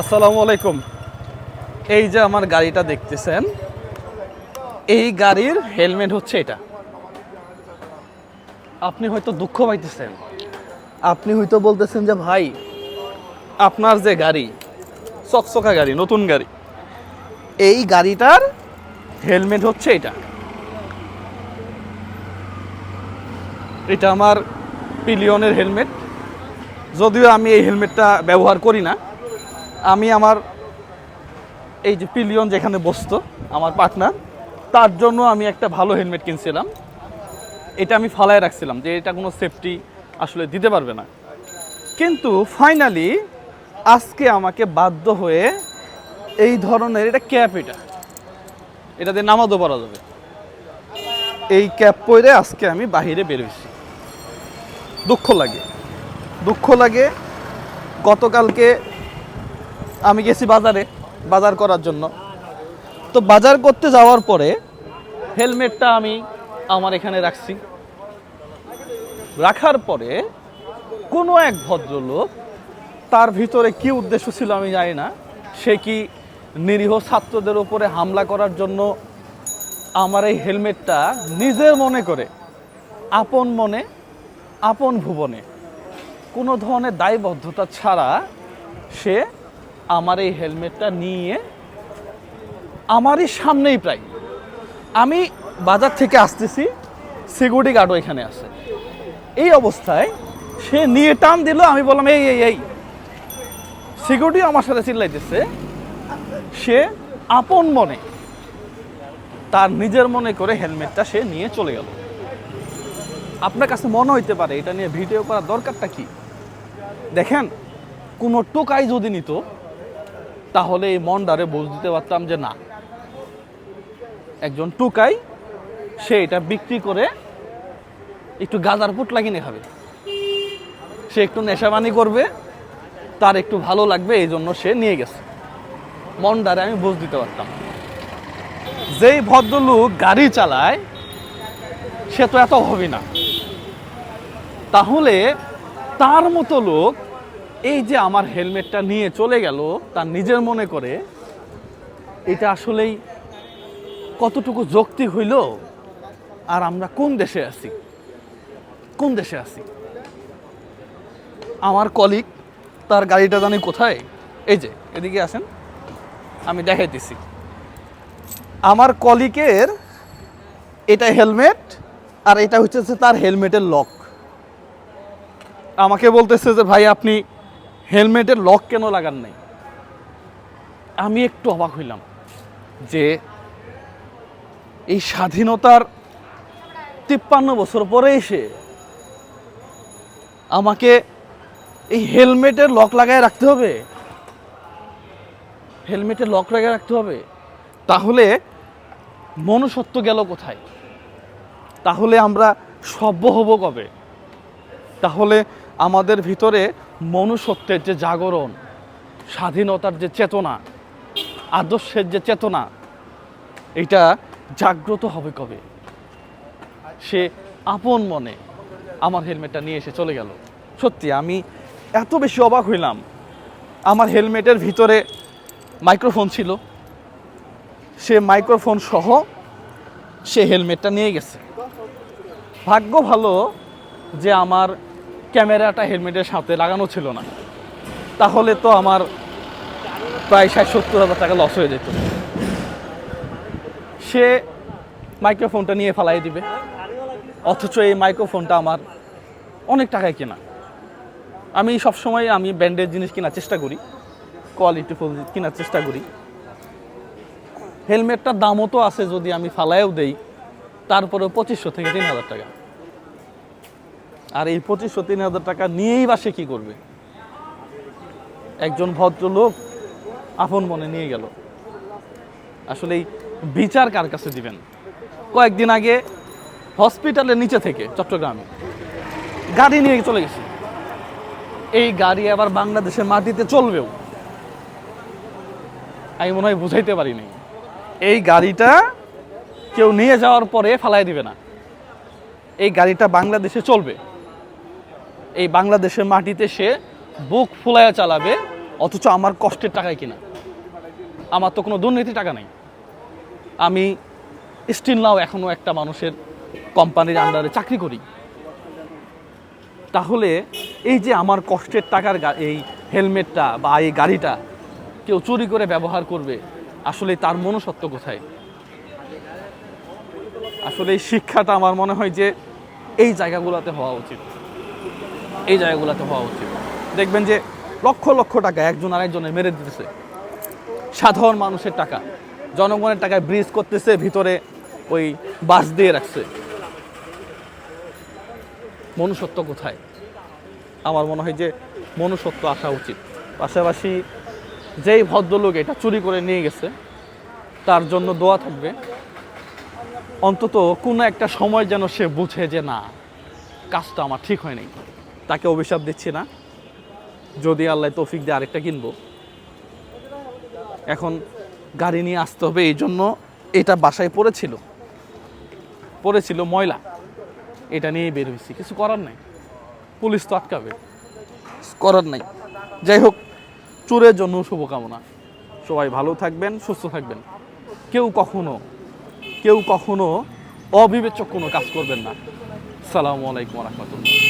আসসালামু আলাইকুম। এই যে আমার গাড়িটা দেখতেছেন, এই গাড়ির হেলমেট হচ্ছে এটা। আপনি হয়তো দুঃখ পাইতেছেন। আপনি হয়তো বলতেছেন যে, ভাই, আপনার যে গাড়ি, চকচকা গাড়ি, নতুন গাড়ি, এই গাড়িটার হেলমেট হচ্ছে এটা। এটা আমার পিলিয়নের হেলমেট। যদিও আমি এই হেলমেটটা ব্যবহার করি না আমি আমার এই যে পিলিয়ন যেখানে বসতো, আমার পার্টনার, তার জন্য আমি একটা ভালো হেলমেট কিনছিলাম। এটা আমি ফালায় রাখছিলাম যে এটা কোনো সেফটি আসলে দিতে পারবে না। কিন্তু ফাইনালি আজকে আমাকে বাধ্য হয়ে এই ধরনের, এটা ক্যাপ এটা। এটা দিয়ে নামাজও পরা যাবে। এই ক্যাপ পরে আজকে আমি বাহিরে বেরোইছি দুঃখ লাগে। দুঃখ লাগে। গতকালকে আমি গেছি বাজারে, বাজার করার জন্য। তো বাজার করতে যাওয়ার পরে হেলমেটটা আমি আমার এখানে রাখছি। রাখার পরে কোনো এক ভদ্রলোক তার ভিতরে কি উদ্দেশ্য ছিল আমি জানি না। সে কি নিরীহ ছাত্রদের উপরে হামলা করার জন্য আমার এই হেলমেটটা নিজের মনে করে, আপন মনে, আপন ভুবনে কোনো ধরনের দায়বদ্ধতা ছাড়া সে আমার এই হেলমেটটা নিয়ে আমারই সামনেই প্রায়। আমি বাজার থেকে আসতেছি সিকিউরিটি গার্ডও এখানে আছে। এই অবস্থায় সে নিয়ে টান দিল, আমি বললাম, এই এই এই। সিকিউরিটি আমার সাথে চিল্লাইতেছে। সে আপন মনে, তার নিজের মনে করে হেলমেটটা সে নিয়ে চলে গেল। আপনার কাছে মনে হইতে পারে, এটা নিয়ে ভিডিও করার দরকারটা কি? দেখেন, কোনো টোকাই যদি নিত তাহলে এই মনডারে বুঝ দিতে পারতাম যে না, একজন টুকাই, সে এটা বিক্রি করে একটু গাজার পুট লাগিয়ে খাবে। সে একটু নেশাবানি করবে, তার একটু ভালো লাগবে, এই জন্য সে নিয়ে গেছে। মনডারে আমি বুঝ দিতে পারতাম। যেই ভদ্রলোক গাড়ি চালায়, সে তো এত হবে না। তাহলে তার মতো লোক এই যে আমার হেলমেটটা নিয়ে চলে গেল তার নিজের মনে করে, এটা আসলেই কতটুকু যৌক্তিক হইল? আর আমরা কোন দেশে আছি? কোন দেশে আছি? আমার কলিগ তার গাড়িটা জানি কোথায়? এই যে, এদিকে আসেন, আমি দেখাইতেছি। আমার কলিকের এটা হেলমেট, আর এটা হচ্ছে তার হেলমেটের লক আমাকে বলতেছে যে, ভাই, আপনি হেলমেটের লক কেন লাগান নাই? আমি একটু অবাক হইলাম যে এই স্বাধীনতার তিপ্পান্ন বছর পরে এসে আমাকে এই হেলমেটের লক লাগায় রাখতে হবে? হেলমেটের লক লাগায় রাখতে হবে? তাহলে মনুষ্যত্ব গেল কোথায়? তাহলে আমরা সভ্য হব কবে? তাহলে আমাদের ভিতরে মনুষ্যত্বের যে জাগরণ, স্বাধীনতার যে চেতনা, আদর্শের যে চেতনা, এটা জাগ্রত হবে কবে? সে আপন মনে আমার হেলমেটটা নিয়ে এসে চলে গেল। সত্যি, আমি এত বেশি অবাক হইলাম। আমার হেলমেটের ভিতরে মাইক্রোফোন ছিল। সে মাইক্রোফোন সহ সে হেলমেটটা নিয়ে গেছে। ভাগ্য ভালো যে আমার ক্যামেরাটা হেলমেটের সাথে লাগানো ছিল না। তাহলে তো আমার প্রায় ষাট, সত্তর হাজার টাকা লস হয়ে যেত। সে মাইক্রোফোনটা নিয়ে ফেলাই দিবে। অথচ এই মাইক্রোফোনটা আমার অনেক টাকায় কেনা। আমি সবসময় আমি ব্র্যান্ডের জিনিস কেনার চেষ্টা করি। কোয়ালিটিফুল কেনার চেষ্টা করি। হেলমেটটার দামও তো আছে যদি আমি ফালাইও দেই। তারপরেও পঁচিশশো থেকে তিন হাজার টাকা। আর এই পঁচিশশো তিন হাজার টাকা নিয়েই বা সে কী করবে? একজন ভদ্রলোক আপন মনে নিয়ে গেল। আসলে এই বিচার কার কাছে দিবেন? কয়েকদিন আগে হসপিটালের নিচে থেকে, চট্টগ্রামে। গাড়ি নিয়ে চলে গেছে। এই গাড়ি আবার বাংলাদেশের মাটিতে চলবেও। আমি মনে হয় বুঝাইতে পারিনি এই গাড়িটা কেউ নিয়ে যাওয়ার পরে ফালাই দিবে না। এই গাড়িটা বাংলাদেশে চলবে। এই বাংলাদেশের মাটিতে সে বুক ফুলায়া চালাবে, অথচ আমার কষ্টের টাকায় কিনা? আমার তো কোনো দুর্নীতি টাকা নেই। আমি স্টিল নাও এখনও একটা মানুষের কোম্পানির আন্ডারে চাকরি করি। তাহলে এই যে আমার কষ্টের টাকার এই হেলমেটটা বা এই গাড়িটা কেউ চুরি করে ব্যবহার করবে, আসলে তার মনুষ্যত্ব কোথায়? আসলে এই শিক্ষাটা আমার মনে হয় যে এই জায়গাগুলোতে হওয়া উচিত। এই জায়গাগুলোতে হওয়া উচিত। দেখবেন যে লক্ষ লক্ষ টাকা একজন আরেকজনের মেরে দিতেছে। সাধারণ মানুষের টাকা। জনগণের টাকায় ব্রিজ করতেছে, ভিতরে ওই বাস দিয়ে রাখছে। মনুষ্যত্ব কোথায়? আমার মনে হয় যে মনুষ্যত্ব আসা উচিত। পাশাপাশি যেই ভদ্রলোক এটা চুরি করে নিয়ে গেছে, তার জন্য দোয়া থাকবে। অন্তত কোনো একটা সময় যেন সে বুঝে যে না, কাজটা আমার ঠিক হয় নাই তাকে অভিশাপ দিচ্ছি না। যদি আল্লাহ তৌফিক দিয়ে আরেকটা কিনবো। এখন গাড়ি নিয়ে আসতে হবে, এই জন্য এটা বাসায় পড়েছিল। পড়েছিল ময়লা। এটা নিয়েই বের হয়েছি। কিছু করার নাই। পুলিশ তো আটকাবে। করার নাই। যাই হোক, চোরের জন্য শুভকামনা। সবাই ভালো থাকবেন, সুস্থ থাকবেন। কেউ কখনো কেউ কখনো অবিবেচক কোনো কাজ করবেন না। সালামু আলাইকুম রহমতুল্লাহ।